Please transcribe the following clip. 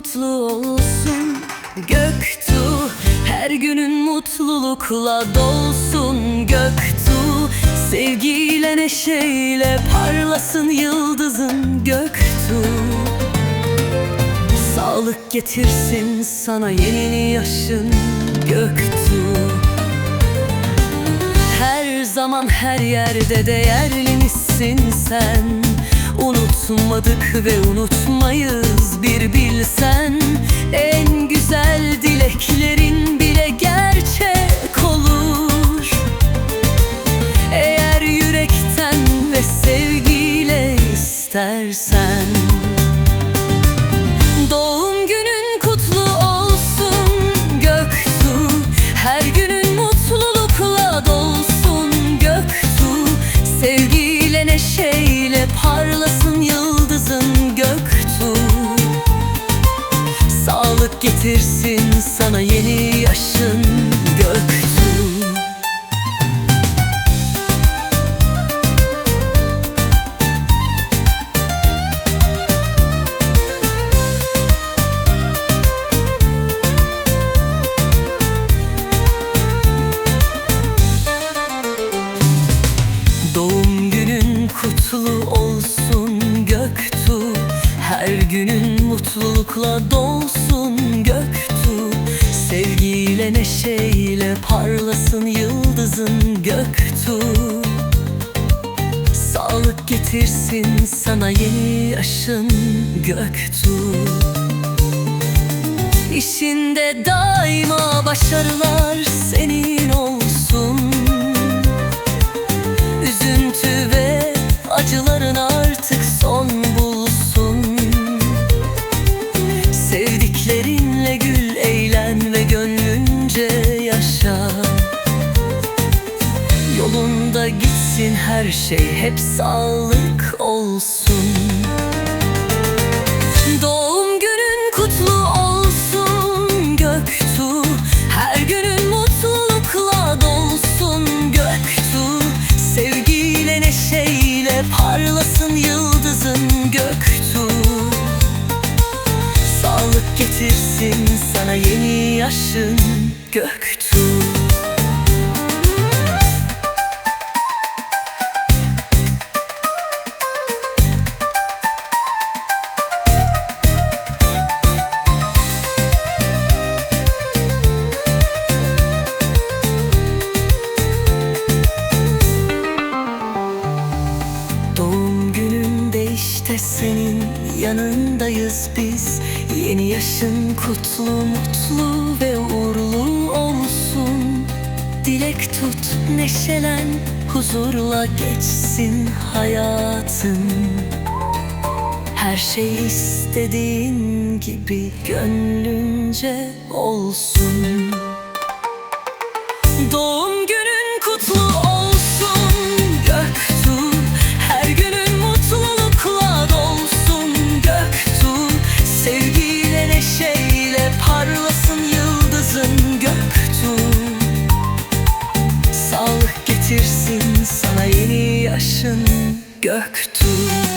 kutlu olsun. Göktuğ her günün mutlulukla dolsun. Göktuğ sevgiyle neşeyle parlasın yıldızın Göktuğ Sağlık getirsin sana yeni yaşın Göktuğ Her zaman her yerde değerli misin sen? Unutmadık ve unutmayız bir bilsen. En güzel dileklerin bile gerçek olur. Eğer yürekten ve sevgiyle istersen. Doğum günün kutlu olsun Göktuğ Her günün mutlulukla dolsun Göktuğ Sevgiyle neşeyle parlasın yıldızın Göktuğ Sağlık getirsin sana yeni yaşın Göktuğ Doğum günün kutlu olsun Her günün mutlulukla dolsun Göktuğ Sevgiyle neşeyle parlasın yıldızın Göktuğ Sağlık getirsin sana yeni yaşın Göktuğ İşinde daima başarılar senin olsun her şey hep sağlık olsun. Doğum günün kutlu olsun Göktuğ. Her günün mutlulukla dolsun Göktuğ. Sevgiyle neşeyle parlasın yıldızın Göktuğ. Sağlık getirsin sana yeni yaşın Göktuğ yanındayız biz. Yeni yaşın kutlu mutlu ve uğurlu olsun. Dilek tut neşelen huzurla geçsin hayatın. Her şey istediğin gibi gönlünce olsun versin sana yeni yaşın göktuğ